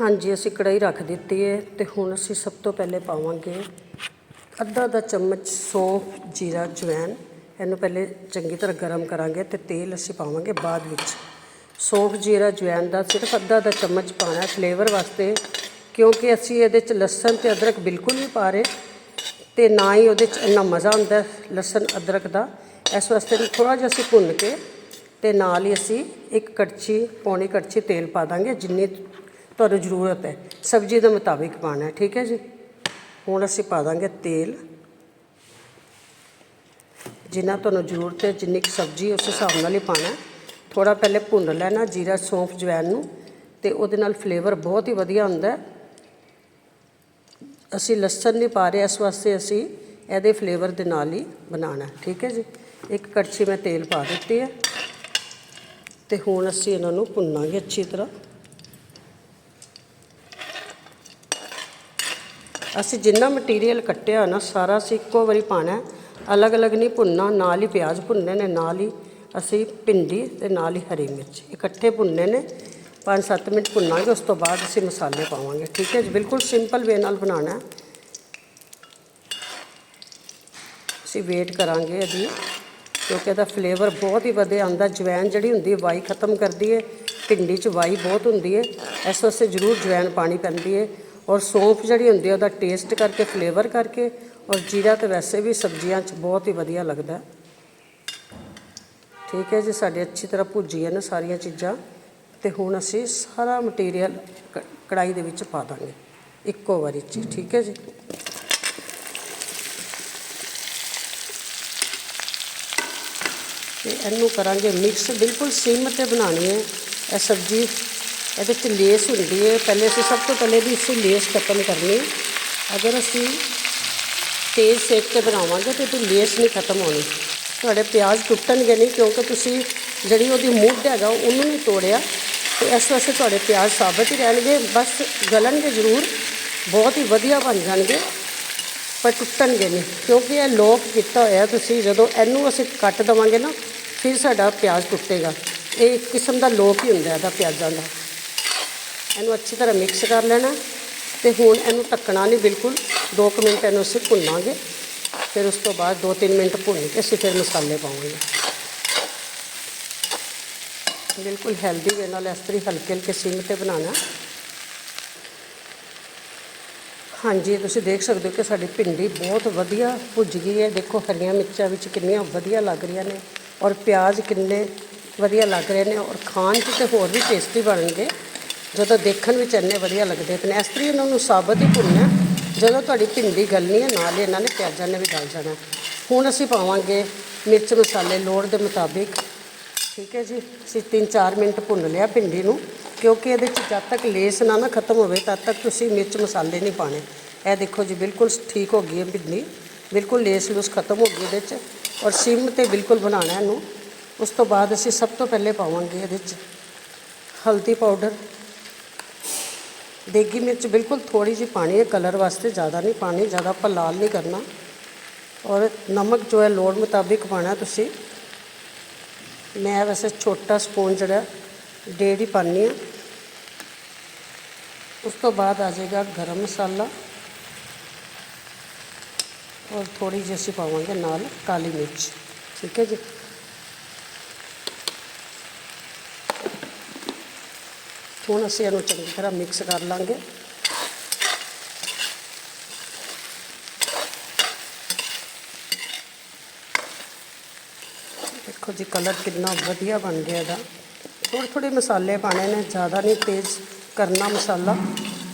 ਹਾਂਜੀ, ਅਸੀਂ ਕੜਾਈ ਰੱਖ ਦਿੱਤੀ ਹੈ ਤੇ ਹੁਣ ਅਸੀਂ ਸਭ ਤੋਂ ਪਹਿਲੇ ਪਾਵਾਂਗੇ ਅੱਧਾ ਦਾ ਚਮਚ ਸੌਂਫ ਜੀਰਾ ਜਵੈਨ ਇਹਨੂੰ ਪਹਿਲੇ ਚੰਗੀ ਤਰ੍ਹਾਂ ਗਰਮ ਕਰਾਂਗੇ ਤੇ ਤੇਲ ਅਸੀਂ ਪਾਵਾਂਗੇ ਬਾਅਦ ਵਿੱਚ। ਸੌਂਫ, ਜੀਰਾ ਜਵੈਨ ਦਾ ਸਿਰਫ ਅੱਧਾ ਦਾ ਚਮਚ ਪਾਣਾ ਫਲੇਵਰ ਵਾਸਤੇ, ਕਿਉਂਕਿ ਅਸੀਂ ਇਹਦੇ ਚ ਲਸਣ ਤੇ ਅਦਰਕ ਬਿਲਕੁਲ ਨਹੀਂ ਪਾ ਰਹੇ ਤੇ ਨਾ ਹੀ ਉਹਦੇ ਚ ਇੰਨਾ ਮਜ਼ਾ ਆਉਂਦਾ ਲਸਣ, ਅਦਰਕ ਦਾ। ਇਸ ਵਾਸਤੇ ਥੋੜਾ ਜਿਹਾ ਅਸੀਂ ਭੁੰਨ ਕੇ ਤੇ ਨਾਲ ਹੀ ਅਸੀਂ ਇੱਕ ਕੜਛੀ, ਪੌਣੀ ਕੜਛੀ ਤੇਲ ਪਾ ਦਾਂਗੇ, ਜਿੰਨੀ ਤੁਹਾਨੂੰ ਜ਼ਰੂਰਤ ਹੈ। ਸਬਜ਼ੀ ਦੇ ਮੁਤਾਬਿਕ ਪਾਣਾ ਹੈ, ਠੀਕ ਹੈ ਜੀ? ਹੁਣ ਅਸੀਂ ਪਾ ਦਾਂਗੇ ਤੇਲ। ਜਿੰਨਾ ਤੁਹਾਨੂੰ ਜ਼ਰੂਰਤ ਹੈ, ਜਿੰਨੀ ਕੁ ਸਬਜ਼ੀ ਉਸ ਹਿਸਾਬ ਨਾਲ ਹੀ ਪਾਣਾ ਥੋੜਾ ਪਹਿਲੇ ਭੁੰਨ ਲੈਣਾ ਜੀਰਾ, ਸੌਂਫ ਜਵੈਨ ਨੂੰ ਤੇ ਉਹਦੇ ਨਾਲ ਫਲੇਵਰ ਬਹੁਤ ਹੀ ਵਧੀਆ ਹੁੰਦਾ ਅਸੀਂ ਲਸਣ ਨਹੀਂ ਪਾ ਰਹੇ, ਇਸ ਵਾਸਤੇ ਅਸੀਂ ਇਹਦੇ ਫਲੇਵਰ ਦੇ ਨਾਲ ਹੀ ਬਣਾਉਣਾ ਠੀਕ ਹੈ ਜੀ? ਇੱਕ ਕੜਛੀ ਮੈਂ ਤੇਲ ਪਾ ਦਿੱਤੀ ਹੈ। ਤੇ ਹੁਣ ਅਸੀਂ ਇਹਨਾਂ ਨੂੰ ਭੁੰਨਾਂਗੇ ਅੱਛੀ ਤਰ੍ਹਾਂ। ਅਸੀਂ ਜਿੰਨਾ ਮਟੀਰੀਅਲ ਕੱਟਿਆ ਨਾ, ਸਾਰਾ ਅਸੀਂ ਇੱਕੋ ਵਾਰੀ ਪਾਣਾ ਅਲੱਗ-ਅਲੱਗ ਨਹੀਂ ਭੁੰਨਣਾ, ਨਾਲ ਹੀ ਪਿਆਜ਼ ਭੁੰਨੇ ਨੇ, ਨਾਲ ਹੀ ਅਸੀਂ ਭਿੰਡੀ ਤੇ ਨਾਲ ਹੀ ਹਰੀ ਮਿਰਚ। ਇਕੱਠੇ ਭੁੰਨੇ ਨੇ 5-7 ਮਿੰਟ ਭੁੰਨਾਂਗੇ, ਉਸ ਤੋਂ ਬਾਅਦ ਅਸੀਂ ਮਸਾਲੇ ਪਾਵਾਂਗੇ। ਠੀਕ ਹੈ ਜੀ? ਬਿਲਕੁਲ ਸਿੰਪਲ ਵੇ ਨਾਲ ਬਣਾਉਣਾ ਹੈ। ਅਸੀਂ ਵੇਟ ਕਰਾਂਗੇ ਇਹਦੀ, ਕਿਉਂਕਿ ਇਹਦਾ ਫਲੇਵਰ ਬਹੁਤ ਹੀ ਵਧੀਆ ਆਉਂਦਾ। ਜਵੈਨ ਜਿਹੜੀ ਹੁੰਦੀ ਹੈ, ਵਾਈ ਖਤਮ ਕਰਦੀ ਹੈ। ਭਿੰਡੀ 'ਚ ਵਾਈ ਬਹੁਤ ਹੁੰਦੀ ਹੈ। ਇਸ ਵਾਸਤੇ ਜ਼ਰੂਰ ਜਵੈਨ ਪਾਣੀ ਪੈਂਦੀ ਹੈ। ਔਰ ਸੌਂਫ ਜਿਹੜੀ ਹੁੰਦੀ ਹੈ ਉਹਦਾ ਟੇਸਟ ਕਰਕੇ ਫਲੇਵਰ ਕਰਕੇ ਔਰ ਜੀਰਾ ਤਾਂ ਵੈਸੇ ਵੀ ਸਬਜ਼ੀਆਂ 'ਚ ਬਹੁਤ ਹੀ ਵਧੀਆ ਲੱਗਦਾ। ਠੀਕ ਹੈ ਜੀ, ਸਾਡੇ ਅੱਛੀ ਤਰ੍ਹਾਂ ਭੁੱਜੀਆਂ ਨੇ ਸਾਰੀਆਂ ਚੀਜ਼ਾਂ। ਤੇ ਹੁਣ ਅਸੀਂ ਸਾਰਾ ਮਟੀਰੀਅਲ ਕੜਾਈ ਦੇ ਵਿੱਚ ਪਾ ਦਾਂਗੇ। ਇੱਕੋ ਵਾਰੀ 'ਚ, ਠੀਕ ਹੈ ਜੀ। ਤੇ ਇਹਨੂੰ ਕਰਾਂਗੇ ਮਿਕਸ ਬਿਲਕੁਲ ਸਿਮ ਤੇ ਬਣਾਉਣੀ ਹੈ। ਇਹ ਸਬਜ਼ੀ ਇਹਦੇ ਚ ਲੇਸ ਹੁੰਦੀ ਹੈ। ਪਹਿਲੇ ਅਸੀਂ ਸਭ ਤੋਂ ਪਹਿਲੇ ਵੀ ਇਸੇ ਲੇਸ ਖਤਮ ਕਰਨੀ। ਅਗਰ ਅਸੀਂ ਤੇਜ਼ ਸੇਕ ਤੇ ਬਣਾਵਾਂਗੇ ਤੇ ਇਹਦੀ ਲੇਸ ਨਹੀਂ ਖਤਮ ਹੋਣੀ। ਤੁਹਾਡੇ ਪਿਆਜ਼ ਟੁੱਟਣਗੇ ਨਹੀਂ ਕਿਉਂਕਿ ਤੁਸੀਂ ਜਿਹੜੀ ਉਹਦੀ ਮੁੱਢ ਹੈਗਾ ਉਹਨੂੰ ਨਹੀਂ ਤੋੜਿਆ। ਤੇ ਇਸ ਵਾਸਤੇ ਤੁਹਾਡੇ ਪਿਆਜ਼ ਸਾਬਤ ਹੀ ਰਹਿਣਗੇ। ਬਸ ਗਲਣਗੇ ਜ਼ਰੂਰ। ਬਹੁਤ ਹੀ ਵਧੀਆ ਬਣ ਜਾਣਗੇ। ਪਰ ਟੁੱਟਣਗੇ ਨਹੀਂ। ਕਿਉਂਕਿ ਇਹ ਲੋਕ ਕੀਤਾ ਹੋਇਆ ਤੁਸੀਂ। ਜਦੋਂ ਇਹਨੂੰ ਅਸੀਂ ਕੱਟ ਦਵਾਂਗੇ ਨਾ, ਫਿਰ ਸਾਡਾ ਪਿਆਜ਼ ਟੁੱਟੇਗਾ। ਇਹ ਇੱਕ ਕਿਸਮ ਦਾ ਲੋਕ ਹੀ ਹੁੰਦਾ ਇਹਦਾ ਪਿਆਜ਼ਾਂ ਦਾ। ਇਹਨੂੰ ਅੱਛੀ ਤਰ੍ਹਾਂ ਮਿਕਸ ਕਰ ਲੈਣਾ ਤੇ ਹੁਣ ਇਹਨੂੰ ਢੱਕਣਾ ਨਹੀਂ, ਬਿਲਕੁਲ 2 ਮਿੰਟ ਇਹਨੂੰ ਅਸੀਂ ਭੁੰਨਾਂਗੇ। ਫਿਰ ਉਸ ਤੋਂ ਬਾਅਦ 2-3 ਮਿੰਟ ਭੁੰਨ ਕੇ ਅਸੀਂ ਫਿਰ ਮਸਾਲੇ ਪਾਵਾਂਗੇ। ਬਿਲਕੁਲ ਹੈਲਦੀ ਵੇ ਨਾਲ ਇਸ ਤਰੀ ਹਲਕੇ ਹਲਕੇ ਸਿਮ ਤੇ ਬਣਾਉਣਾ। ਹਾਂਜੀ ਤੁਸੀਂ ਦੇਖ ਸਕਦੇ ਹੋ ਕਿ ਸਾਡੀ ਭਿੰਡੀ ਬਹੁਤ ਵਧੀਆ ਭੁੱਜ ਗਈ ਹੈ। ਦੇਖੋ ਹਰੀਆਂ ਮਿਰਚਾਂ ਵਿੱਚ ਕਿੰਨੀਆਂ ਵਧੀਆ ਲੱਗ ਰਹੀਆਂ ਨੇ ਔਰ ਪਿਆਜ਼ ਕਿੰਨੇ ਵਧੀਆ ਲੱਗ ਰਹੇ ਨੇ ਔਰ ਖਾਣ 'ਚ ਤੇ ਹੋਰ ਵੀ ਟੇਸਟੀ ਬਣਨਗੇ। ਜਦੋਂ ਦੇਖਣ ਵਿੱਚ ਇੰਨੇ ਵਧੀਆ ਲੱਗਦੇ ਪਏ ਇਸ ਤਰੀ ਇਹਨਾਂ ਨੂੰ ਸਾਬਤ ਹੀ ਭੁੰਨਣਾ ਜਦੋਂ ਤੁਹਾਡੀ ਭਿੰਡੀ ਗਲਣੀ ਹੈ, ਨਾਲ ਹੀ ਇਹਨਾਂ ਨੇ ਪਿਆਜ਼ਾਂ ਨੇ ਵੀ ਗਲ ਜਾਣਾ ਹੁਣ ਅਸੀਂ ਪਾਵਾਂਗੇ ਮਿਰਚ ਮਸਾਲੇ ਲੋੜ ਦੇ ਮੁਤਾਬਿਕ। ਠੀਕ ਹੈ ਜੀ, ਅਸੀਂ 3-4 ਮਿੰਟ ਭੁੰਨ ਲਿਆ ਭਿੰਡੀ ਨੂੰ, ਕਿਉਂਕਿ ਇਹਦੇ ਚ ਜਦ ਤੱਕ ਲੇਸ ਨਾ ਨਾ ਖਤਮ ਹੋਵੇ, ਤਦ ਤੱਕ ਤੁਸੀਂ ਮਿਰਚ ਮਸਾਲੇ ਨਹੀਂ ਪਾਣੇ ਇਹ ਦੇਖੋ ਜੀ, ਬਿਲਕੁਲ ਠੀਕ ਹੋ ਗਈ ਹੈ ਭਿੰਡੀ। ਬਿਲਕੁਲ ਲੇਸ ਲੂਸ ਖਤਮ ਹੋ ਗਈ ਇਹਦੇ ਚ ਔਰ ਸਿਮ ਤੇ ਬਿਲਕੁਲ ਬਣਾਉਣਾ ਇਹਨੂੰ। ਉਸ ਤੋਂ ਬਾਅਦ ਅਸੀਂ ਸਭ ਤੋਂ ਪਹਿਲੇ ਪਾਵਾਂਗੇ ਇਹਦੇ ਚ ਹਲਦੀ ਪਾਊਡਰ। ਦੇਗੀ ਮਿਰਚ ਬਿਲਕੁਲ ਥੋੜੀ ਜਿਹੀ ਪਾਣੀ ਹੈ ਕਲਰ ਵਾਸਤੇ ਜ਼ਿਆਦਾ ਨਹੀਂ ਪਾਣੀ ਜ਼ਿਆਦਾ ਆਪਾਂ ਲਾਲ ਨਹੀਂ ਕਰਨਾ ਔਰ ਨਮਕ ਜੋ ਹੈ ਲੋੜ ਮੁਤਾਬਿਕ ਪਾਣਾ ਤੁਸੀਂ ਮੈਂ ਵੈਸੇ ਛੋਟਾ ਸਪੂਨ ਜਿਹੜਾ ਡੇਢ ਹੀ ਪਾਉਂਦੀ ਹਾਂ ਉਸ ਤੋਂ ਬਾਅਦ ਆ ਜਾਏਗਾ ਗਰਮ ਮਸਾਲਾ ਔਰ ਥੋੜੀ ਜਿਹੀ ਅਸੀਂ ਪਾਵਾਂਗੇ ਨਾਲ ਕਾਲੀ ਮਿਰਚ ਠੀਕ ਹੈ ਜੀ ਹੁਣ ਅਸੀਂ ਇਹਨੂੰ ਚੰਗੀ ਤਰ੍ਹਾਂ ਮਿਕਸ ਕਰ ਲਾਂਗੇ। ਦੇਖੋ ਜੀ ਕਲਰ ਕਿੰਨਾ ਵਧੀਆ ਬਣ ਗਿਆ ਇਹਦਾ। ਥੋੜ੍ਹੇ ਥੋੜ੍ਹੇ ਮਸਾਲੇ ਪਾਣੇ ਨੇ, ਜ਼ਿਆਦਾ ਨਹੀਂ ਤੇਜ਼ ਕਰਨਾ ਮਸਾਲਾ,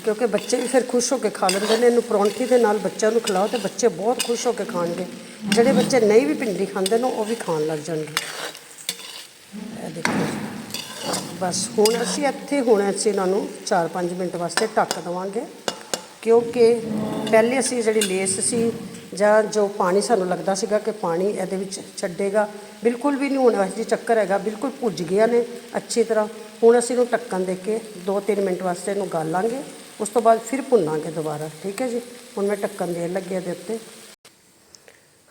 ਕਿਉਂਕਿ ਬੱਚੇ ਵੀ ਫਿਰ ਖੁਸ਼ ਹੋ ਕੇ ਖਾ ਲੈਂਦੇ ਨੇ। ਇਹਨੂੰ ਪਰੌਂਠੀ ਦੇ ਨਾਲ ਬੱਚਿਆਂ ਨੂੰ ਖਿਲਾਓ ਤੇ ਬੱਚੇ ਬਹੁਤ ਖੁਸ਼ ਹੋ ਕੇ ਖਾਣਗੇ। ਜਿਹੜੇ ਬੱਚੇ ਨਹੀਂ ਵੀ ਭਿੰਡੀ ਖਾਂਦੇ ਨੇ, ਉਹ ਵੀ ਖਾਣ ਲੱਗ ਜਾਣਗੇ। ਇਹ ਦੇਖੋ ਬਸ ਹੁਣ ਅਸੀਂ ਇੱਥੇ, ਹੁਣ ਅਸੀਂ ਇਹਨਾਂ ਨੂੰ 4-5 ਮਿੰਟ ਵਾਸਤੇ ਢੱਕ ਦੇਵਾਂਗੇ। ਕਿਉਂਕਿ ਪਹਿਲੇ ਅਸੀਂ ਜਿਹੜੀ ਲੇਸ ਸੀ ਜਾਂ ਜੋ ਪਾਣੀ ਸਾਨੂੰ ਲੱਗਦਾ ਸੀਗਾ ਕਿ ਪਾਣੀ ਇਹਦੇ ਵਿੱਚ ਛੱਡੇਗਾ, ਬਿਲਕੁਲ ਵੀ ਨਹੀਂ ਹੁਣ ਹੋਣਾ ਜੀ ਚੱਕਰ ਹੈਗਾ, ਬਿਲਕੁਲ ਭੁੱਜ ਗਿਆ ਨੇ ਅੱਛੀ ਤਰ੍ਹਾਂ। ਹੁਣ ਅਸੀਂ ਇਹਨੂੰ ਢੱਕਣ ਦੇ ਕੇ 2-3 ਮਿੰਟ ਵਾਸਤੇ ਇਹਨੂੰ ਗਾਲਾਂਗੇ, ਉਸ ਤੋਂ ਬਾਅਦ ਫਿਰ ਭੁੰਨਾਂਗੇ ਦੁਬਾਰਾ, ਠੀਕ ਹੈ ਜੀ? ਹੁਣ ਮੈਂ ਢੱਕਣ ਦੇਣ ਲੱਗੀ ਇਹਦੇ ਉੱਤੇ।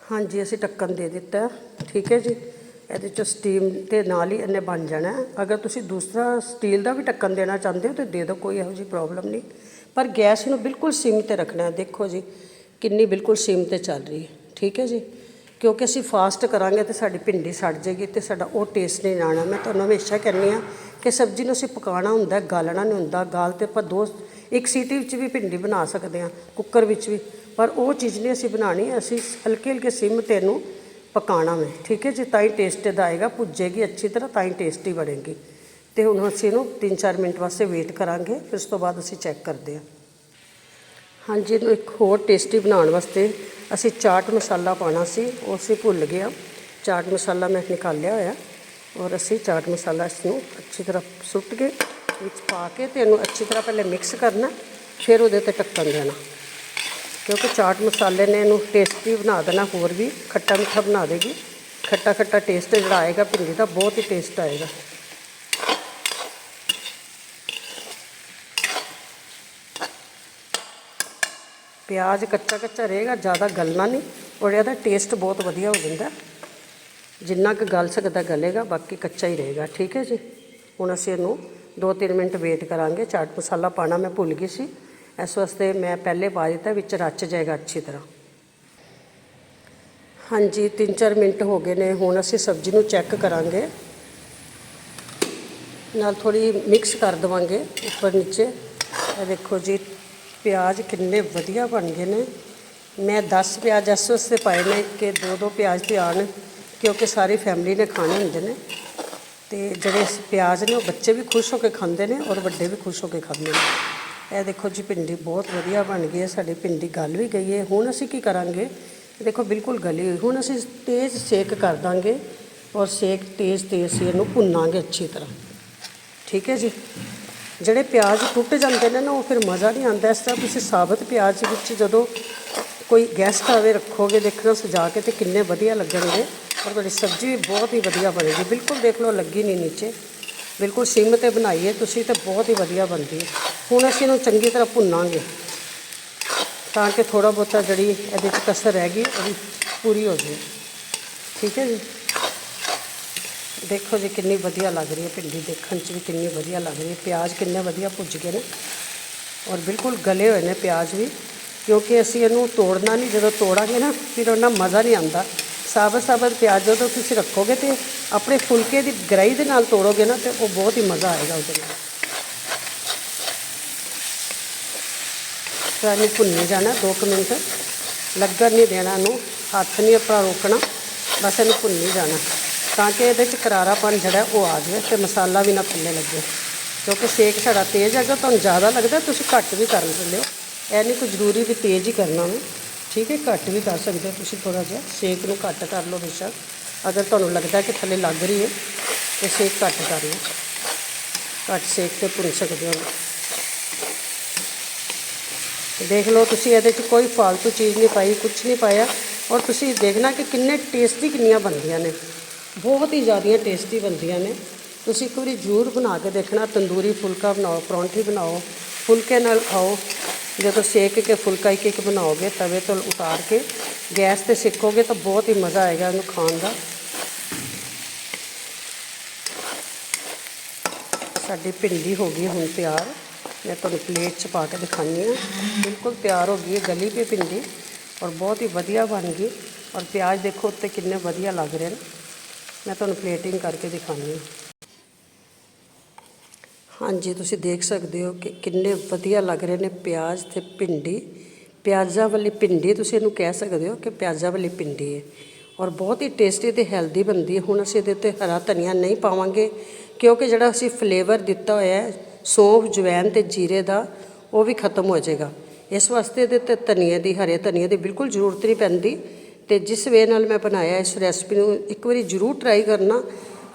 ਹਾਂਜੀ, ਅਸੀਂ ਢੱਕਣ ਦੇ ਦਿੱਤਾ, ਠੀਕ ਹੈ ਜੀ? ਇਹਦੇ ਚ ਸਟੀਮ ਤੇ ਨਾਲ ਹੀ ਇਹਨੇ ਬਣ ਜਾਣਾ ਅਗਰ ਤੁਸੀਂ ਦੂਸਰਾ ਸਟੀਲ ਦਾ ਵੀ ਢੱਕਣ ਦੇਣਾ ਚਾਹੁੰਦੇ ਹੋ ਤੇ ਦੇ ਦਿਓ, ਕੋਈ ਇਹੋ ਜਿਹੀ ਪ੍ਰੋਬਲਮ ਨਹੀਂ। ਪਰ ਗੈਸ ਨੂੰ ਬਿਲਕੁਲ ਸਿਮ ਤੇ ਰੱਖਣਾ ਦੇਖੋ ਜੀ, ਕਿੰਨੀ ਬਿਲਕੁਲ ਸਿਮ ਤੇ ਚੱਲ ਰਹੀ ਹੈ। ਠੀਕ ਹੈ ਜੀ? ਕਿਉਂਕਿ ਅਸੀਂ ਫਾਸਟ ਕਰਾਂਗੇ ਤੇ ਸਾਡੀ ਭਿੰਡੀ ਸੜ ਜਾਏਗੀ ਤੇ ਸਾਡਾ ਉਹ ਟੇਸਟ ਨਹੀਂ ਆਉਣਾ। ਮੈਂ ਤੁਹਾਨੂੰ ਹਮੇਸ਼ਾ ਕਹਿੰਦੀ ਆ ਕਿ ਸਬਜ਼ੀ ਨੂੰ ਅਸੀਂ ਪਕਾਉਣਾ ਹੁੰਦਾ ਗਾਲਣਾ ਨਹੀਂ ਹੁੰਦਾ। ਗਾਲ ਤੇ ਆਪਾਂ ਦੋ, ਇੱਕ ਸੀਟੀ ਵਿੱਚ ਵੀ ਭਿੰਡੀ ਬਣਾ ਸਕਦੇ ਹਾਂ, ਕੁੱਕਰ ਵਿੱਚ ਵੀ। ਪਰ ਉਹ ਚੀਜ਼ ਨਹੀਂ ਅਸੀਂ ਬਣਾਣੀ ਅਸੀਂ ਹਲਕੇ ਹਲਕੇ ਸਿਮ ਤੇ ਇਹਨੂੰ ਪਕਾਉਣਾ ਮੈਂ, ਠੀਕ ਹੈ ਜੀ? ਤਾਂ ਹੀ ਟੇਸਟ ਇਹਦਾ ਆਏਗਾ, ਭੁੱਜੇਗੀ ਅੱਛੀ ਤਰ੍ਹਾਂ, ਤਾਂ ਹੀ ਟੇਸਟੀ ਬਣੇਗੀ। ਤੇ ਹੁਣ ਅਸੀਂ ਇਹਨੂੰ 3-4 ਮਿੰਟ ਵਾਸਤੇ ਵੇਟ ਕਰਾਂਗੇ, ਫਿਰ ਉਸ ਤੋਂ ਬਾਅਦ ਅਸੀਂ ਚੈੱਕ ਕਰਦੇ ਹਾਂ। ਹਾਂਜੀ, ਇਹਨੂੰ ਇੱਕ ਹੋਰ ਟੇਸਟੀ ਬਣਾਉਣ ਵਾਸਤੇ ਅਸੀਂ ਚਾਟ ਮਸਾਲਾ ਪਾਉਣਾ ਸੀ, ਉਹ ਅਸੀਂ ਭੁੱਲ ਗਿਆ ਚਾਟ ਮਸਾਲਾ ਮੈਂ ਨਿਕਾਲਿਆ ਹੋਇਆ, ਔਰ ਅਸੀਂ ਚਾਟ ਮਸਾਲਾ ਇਸ ਨੂੰ ਅੱਛੀ ਤਰ੍ਹਾਂ ਸੁੱਟ ਕੇ ਵਿੱਚ ਪਾ ਕੇ ਤੇ ਇਹਨੂੰ ਅੱਛੀ ਤਰ੍ਹਾਂ ਪਹਿਲੇ ਮਿਕਸ ਕਰਨਾ, ਫਿਰ ਉਹਦੇ ਤੇ ਢੱਕਣ ਦੇਣਾ। ਕਿਉਂਕਿ ਚਾਟ ਮਸਾਲੇ ਨੇ ਇਹਨੂੰ ਟੇਸਟੀ ਬਣਾ ਦੇਣਾ ਹੋਰ ਵੀ, ਖੱਟਾ ਮਿੱਠਾ ਬਣਾ ਦੇਗੀ। ਖੱਟਾ ਖੱਟਾ ਟੇਸਟ ਜਿਹੜਾ ਆਏਗਾ ਭਿੰਡੀ ਦਾ, ਬਹੁਤ ਹੀ ਟੇਸਟ ਆਏਗਾ। ਪਿਆਜ਼ ਕੱਚਾ ਕੱਚਾ ਰਹੇਗਾ, ਜ਼ਿਆਦਾ ਗਲਣਾ ਨਹੀਂ, ਔਰ ਇਹਦਾ ਟੇਸਟ ਬਹੁਤ ਵਧੀਆ ਹੋ ਜਾਂਦਾ। ਜਿੰਨਾ ਕੁ ਗਲ ਸਕਦਾ ਗਲੇਗਾ, ਬਾਕੀ ਕੱਚਾ ਹੀ ਰਹੇਗਾ। ਠੀਕ ਹੈ ਜੀ? ਹੁਣ ਅਸੀਂ ਇਹਨੂੰ 2-3 ਮਿੰਟ ਵੇਟ ਕਰਾਂਗੇ। ਚਾਟ ਮਸਾਲਾ ਪਾਣਾ ਮੈਂ ਭੁੱਲ ਗਈ ਸੀ। ਇਸ ਵਾਸਤੇ ਮੈਂ ਪਹਿਲੇ ਪਾ ਦਿੱਤਾ, ਵਿੱਚ ਰਚ ਜਾਏਗਾ ਅੱਛੀ ਤਰ੍ਹਾਂ। ਹਾਂਜੀ 3-4 ਮਿੰਟ ਹੋ ਗਏ ਨੇ, ਹੁਣ ਅਸੀਂ ਸਬਜ਼ੀ ਨੂੰ ਚੈੱਕ ਕਰਾਂਗੇ। ਨਾਲ ਥੋੜੀ ਮਿਕਸ ਕਰ ਦਵਾਂਗੇ ਉੱਪਰ ਨੀਚੇ। ਇਹ ਦੇਖੋ ਜੀ, ਪਿਆਜ਼ ਕਿੰਨੇ ਵਧੀਆ ਬਣ ਗਏ ਨੇ। ਮੈਂ 10 ਪਿਆਜ਼ ਇਸ ਵਾਸਤੇ ਪਾਏ ਨੇ ਕਿ ਦੋ ਦੋ ਪਿਆਜ਼ ਤੇ ਆਣ, ਕਿਉਂਕਿ ਸਾਰੀ ਫੈਮਿਲੀ ਨੇ ਖਾਣੇ ਹੁੰਦੇ ਨੇ। ਤੇ ਜਿਹੜੇ ਪਿਆਜ਼ ਨੇ, ਉਹ ਬੱਚੇ ਵੀ ਖੁਸ਼ ਹੋ ਕੇ ਖਾਂਦੇ ਨੇ ਔਰ ਵੱਡੇ ਵੀ ਖੁਸ਼ ਹੋ ਕੇ ਖਾਂਦੇ ਨੇ। ਇਹ ਦੇਖੋ ਜੀ ਭਿੰਡੀ ਬਹੁਤ ਵਧੀਆ ਬਣ ਗਈ ਹੈ, ਸਾਡੀ ਭਿੰਡੀ ਗਲ ਵੀ ਗਈ ਹੈ। ਹੁਣ ਅਸੀਂ ਕੀ ਕਰਾਂਗੇ? ਇਹ ਦੇਖੋ, ਬਿਲਕੁਲ ਗਲੀ ਹੋਈ। ਹੁਣ ਅਸੀਂ ਤੇਜ਼ ਸੇਕ ਕਰ ਦਾਂਗੇ ਔਰ ਸੇਕ ਤੇਜ਼ ਤੇਜ਼ ਸੀ ਇਹਨੂੰ ਭੁੰਨਾਂਗੇ ਅੱਛੀ ਤਰ੍ਹਾਂ। ਠੀਕ ਹੈ ਜੀ? ਜਿਹੜੇ ਪਿਆਜ਼ ਟੁੱਟ ਜਾਂਦੇ ਨੇ ਨਾ, ਉਹ ਫਿਰ ਮਜ਼ਾ ਨਹੀਂ ਆਉਂਦਾ। ਇਸ ਤਰ੍ਹਾਂ ਤੁਸੀਂ ਸਾਬਤ ਪਿਆਜ਼ ਵਿੱਚ ਜਦੋਂ ਕੋਈ ਗੈਸਟ ਆਵੇ, ਰੱਖੋਗੇ, ਦੇਖਣਾ, ਸਜਾ ਕੇ ਤੇ ਕਿੰਨੇ ਵਧੀਆ ਲੱਗਣਗੇ। ਔਰ ਤੁਹਾਡੀ ਸਬਜ਼ੀ ਵੀ ਬਹੁਤ ਹੀ ਵਧੀਆ ਬਣੇਗੀ। ਬਿਲਕੁਲ ਦੇਖ ਲਓ, ਲੱਗੀ ਨਹੀਂ ਨੀਚੇ। ਬਿਲਕੁਲ ਸਿਮ ਤੇ ਬਣਾਈਏ ਤੁਸੀਂ ਤੇ ਬਹੁਤ ਹੀ ਵਧੀਆ ਬਣਦੀ ਹੈ। ਹੁਣ ਅਸੀਂ ਇਹਨੂੰ ਚੰਗੀ ਤਰ੍ਹਾਂ ਭੁੰਨਾਂਗੇ ਤਾਂ ਕਿ ਥੋੜਾ ਬਹੁਤਾ ਜਿਹੜੀ ਇਹਦੇ 'ਚ ਕਸਰ ਰਹਿ ਗਈ, ਉਹ ਪੂਰੀ ਹੋ ਜਾਵੇ। ਠੀਕ ਹੈ ਜੀ? ਦੇਖੋ ਜੀ ਕਿੰਨੀ ਵਧੀਆ ਲੱਗ ਰਹੀ ਹੈ ਭਿੰਡੀ ਦੇਖਣ 'ਚ ਵੀ ਕਿੰਨੀ ਵਧੀਆ ਲੱਗ ਰਹੀ ਹੈ। ਪਿਆਜ਼ ਕਿੰਨੇ ਵਧੀਆ ਭੁੱਜ ਗਏ ਨੇ ਔਰ ਬਿਲਕੁਲ ਗਲੇ ਹੋਏ ਨੇ ਪਿਆਜ਼ ਵੀ, ਕਿਉਂਕਿ ਅਸੀਂ ਇਹਨੂੰ ਤੋੜਨਾ ਨਹੀਂ, ਜਦੋਂ ਤੋੜਾਂਗੇ ਨਾ ਫਿਰ ਉਹਨਾਂ ਮਜ਼ਾ ਨਹੀਂ ਆਉਂਦਾ। ਸਾਬਤ ਸਾਬਤ ਪਿਆਜ਼ ਜਦੋਂ ਤੁਸੀਂ ਰੱਖੋਗੇ ਤੇ ਆਪਣੇ ਫੁਲਕੇ ਦੀ ਗਰਾਈ ਦੇ ਨਾਲ ਤੋੜੋਗੇ ਨਾ ਤੇ ਉਹ ਬਹੁਤ ਹੀ ਮਜ਼ਾ ਆਏਗਾ ਉਹਦੇ ਨਾਲ। ਤਾਂ ਇਹਨੂੰ ਭੁੰਨੀ ਜਾਣਾ 2 ਮਿੰਟ। ਲੱਗਣ ਨਹੀਂ ਦੇਣਾ ਇਹਨੂੰ, ਹੱਥ ਨਹੀਂ ਆਪਣਾ ਰੋਕਣਾ, ਬਸ ਇਹਨੂੰ ਭੁੰਨੀ ਜਾਣਾ। ਤਾਂ ਕਿ ਇਹਦੇ 'ਚ ਕਰਾਰਾਪਨ ਜਿਹੜਾ ਉਹ ਆ ਜਾਵੇ ਤੇ ਮਸਾਲਾ ਵੀ ਨਾ ਥੱਲੇ ਲੱਗੇ। ਕਿਉਂਕਿ ਸੇਕ ਸਾਡਾ ਤੇਜ਼ ਹੈਗਾ, ਤੁਹਾਨੂੰ ਜ਼ਿਆਦਾ ਲੱਗਦਾ, ਤੁਸੀਂ ਘੱਟ ਵੀ ਕਰ ਸਕਦੇ ਹੋ। ਇਹ ਨਹੀਂ ਕੋਈ ਜ਼ਰੂਰੀ ਵੀ ਤੇਜ਼ ਹੀ ਕਰਨਾ ਵੇ ਠੀਕ ਹੈ, ਘੱਟ ਵੀ ਕਰ ਸਕਦੇ ਹੋ ਤੁਸੀਂ ਥੋੜਾ ਜਿਹਾ। ਸੇਕ ਨੂੰ ਘੱਟ ਕਰ ਲਓ ਬੇਸ਼ੱਕ। ਅਗਰ ਤੁਹਾਨੂੰ ਲੱਗਦਾ ਕਿ ਥੱਲੇ ਲੱਗ ਰਹੀ ਹੈ, ਤੇ ਸੇਕ ਘੱਟ ਕਰ ਲਓ। ਘੱਟ ਸੇਕ ਤੇ ਭੁੰਨ ਸਕਦੇ ਹੋ। ਦੇਖ ਲਓ, ਤੁਸੀਂ ਇਹਦੇ 'ਚ ਕੋਈ ਫालतू ਚੀਜ਼ ਨਹੀਂ ਪਾਈ ਕੁਝ ਨਹੀਂ ਪਾਇਆ। ਔਰ ਤੁਸੀਂ ਦੇਖਣਾ ਕਿ ਕਿੰਨੇ ਟੇਸਟੀ ਕਿੰਨੀਆਂ ਬਣਦੀਆਂ ਨੇ। ਬਹੁਤ ਹੀ ਜ਼ਿਆਦੀਆਂ ਟੇਸਟੀ ਬਣਦੀਆਂ ਨੇ। ਤੁਸੀਂ ਇੱਕ ਵਾਰੀ ਜ਼ਰੂਰ ਬਣਾ ਕੇ ਦੇਖਣਾ। ਤੰਦੂਰੀ ਫੁਲਕਾ ਬਣਾਓ, ਪਰੌਂਠੀ ਬਣਾਓ, ਫੁਲਕੇ ਨਾਲ ਖਾਓ। ਜਦੋਂ ਸੇਕ ਕੇ ਫੁਲਕਾ ਇੱਕ ਇੱਕ ਬਣਾਓਗੇ, ਤਵੇ ਤੋਂ ਉਤਾਰ ਕੇ ਗੈਸ ਤੇ ਸੇਕੋਗੇ ਤਾਂ ਬਹੁਤ ਹੀ ਮਜ਼ਾ ਆਏਗਾ ਇਹਨੂੰ ਖਾਣ ਦਾ। ਸਾਡੀ ਭਿੰਡੀ ਹੋ ਗਈ ਹੁਣ ਤਿਆਰ। ਮੈਂ ਤੁਹਾਨੂੰ ਪਲੇਟ 'ਚ ਪਾ ਕੇ ਦਿਖਾਉਂਦੀ ਹਾਂ। ਬਿਲਕੁਲ ਤਿਆਰ ਹੋ ਗਈ ਹੈ, ਗਲੀ ਪਈ ਭਿੰਡੀ ਔਰ ਬਹੁਤ ਹੀ ਵਧੀਆ ਬਣ ਗਈ। ਔਰ ਪਿਆਜ਼ ਦੇਖੋ ਉੱਤੇ ਕਿੰਨੇ ਵਧੀਆ ਲੱਗ ਰਹੇ ਨੇ। ਮੈਂ ਤੁਹਾਨੂੰ ਪਲੇਟਿੰਗ ਕਰਕੇ ਦਿਖਾਉਂਦੀ ਹਾਂ। ਹਾਂਜੀ, ਤੁਸੀਂ ਦੇਖ ਸਕਦੇ ਹੋ ਕਿ ਕਿੰਨੇ ਵਧੀਆ ਲੱਗ ਰਹੇ ਨੇ ਪਿਆਜ਼ ਤੇ ਭਿੰਡੀ। ਪਿਆਜ਼ਾਂ ਵਾਲੀ ਭਿੰਡੀ ਤੁਸੀਂ ਇਹਨੂੰ ਕਹਿ ਸਕਦੇ ਹੋ ਕਿ ਪਿਆਜ਼ਾਂ ਵਾਲੀ ਭਿੰਡੀ ਹੈ। ਔਰ ਬਹੁਤ ਹੀ ਟੇਸਟੀ ਤੇ ਹੈਲਦੀ ਬਣਦੀ ਹੈ। ਹੁਣ ਅਸੀਂ ਇਹਦੇ ਉੱਤੇ ਹਰਾ ਧਨੀਆ ਨਹੀਂ ਪਾਵਾਂਗੇ ਕਿਉਂਕਿ ਜਿਹੜਾ ਅਸੀਂ ਫਲੇਵਰ ਦਿੱਤਾ ਹੋਇਆ ਹੈ ਸੌਂਫ ਜਵੈਨ ਤੇ ਜੀਰੇ ਦਾ ਉਹ ਵੀ ਖਤਮ ਹੋ ਜਾਏਗਾ। ਇਸ ਵਾਸਤੇ ਇਹਦੇ ਤੇ ਧਨੀਏ ਦੀ, ਹਰੇ ਧਨੀਏ ਦੀ ਬਿਲਕੁਲ ਜ਼ਰੂਰਤ ਨਹੀਂ ਪੈਂਦੀ ਤੇ ਜਿਸ ਵੇ ਨਾਲ ਮੈਂ ਬਣਾਇਆ ਇਸ ਰੈਸਪੀ ਨੂੰ ਇੱਕ ਵਾਰੀ ਜ਼ਰੂਰ ਟਰਾਈ ਕਰਨਾ।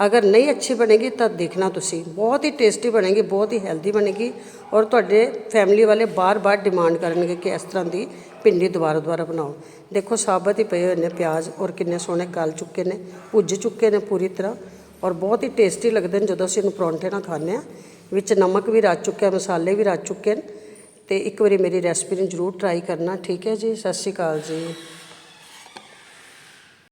ਅਗਰ ਨਹੀਂ ਅੱਛੀ ਬਣੇਗੀ ਤਾਂ ਦੇਖਣਾ ਤੁਸੀਂ। ਬਹੁਤ ਹੀ ਟੇਸਟੀ ਬਣੇਗੀ, ਬਹੁਤ ਹੀ ਹੈਲਦੀ ਬਣੇਗੀ ਔਰ ਤੁਹਾਡੇ ਫੈਮਿਲੀ ਵਾਲੇ ਬਾਰ-ਬਾਰ ਡਿਮਾਂਡ ਕਰਨਗੇ ਕਿ ਇਸ ਤਰ੍ਹਾਂ ਦੀ ਭਿੰਡੀ ਦੁਬਾਰਾ ਦੁਬਾਰਾ ਬਣਾਓ। ਦੇਖੋ, ਸਾਬਤ ਹੀ ਪਏ ਹੋਏ ਨੇ ਪਿਆਜ਼ ਔਰ ਕਿੰਨੇ ਸੋਹਣੇ ਗਲ ਚੁੱਕੇ ਨੇ, ਭੁੱਜ ਚੁੱਕੇ ਨੇ ਪੂਰੀ ਤਰ੍ਹਾਂ ਔਰ ਬਹੁਤ ਹੀ ਟੇਸਟੀ ਲੱਗਦੇ ਨੇ ਜਦੋਂ ਅਸੀਂ ਇਹਨੂੰ ਪਰੌਂਠੇ ਨਾਲ ਖਾਂਦੇ ਆ ਵਿੱਚ ਨਮਕ ਵੀ ਰਚ ਚੁੱਕਿਆ, ਮਸਾਲੇ ਵੀ ਰਚ ਚੁੱਕੇ ਨੇ ਤੇ ਇੱਕ ਵਾਰੀ ਮੇਰੀ ਰੈਸਪੀ ਨੂੰ ਜ਼ਰੂਰ ਟਰਾਈ ਕਰਨਾ, ਠੀਕ ਹੈ ਜੀ? ਸਤਿ ਸ਼੍ਰੀ ਅਕਾਲ ਜੀ।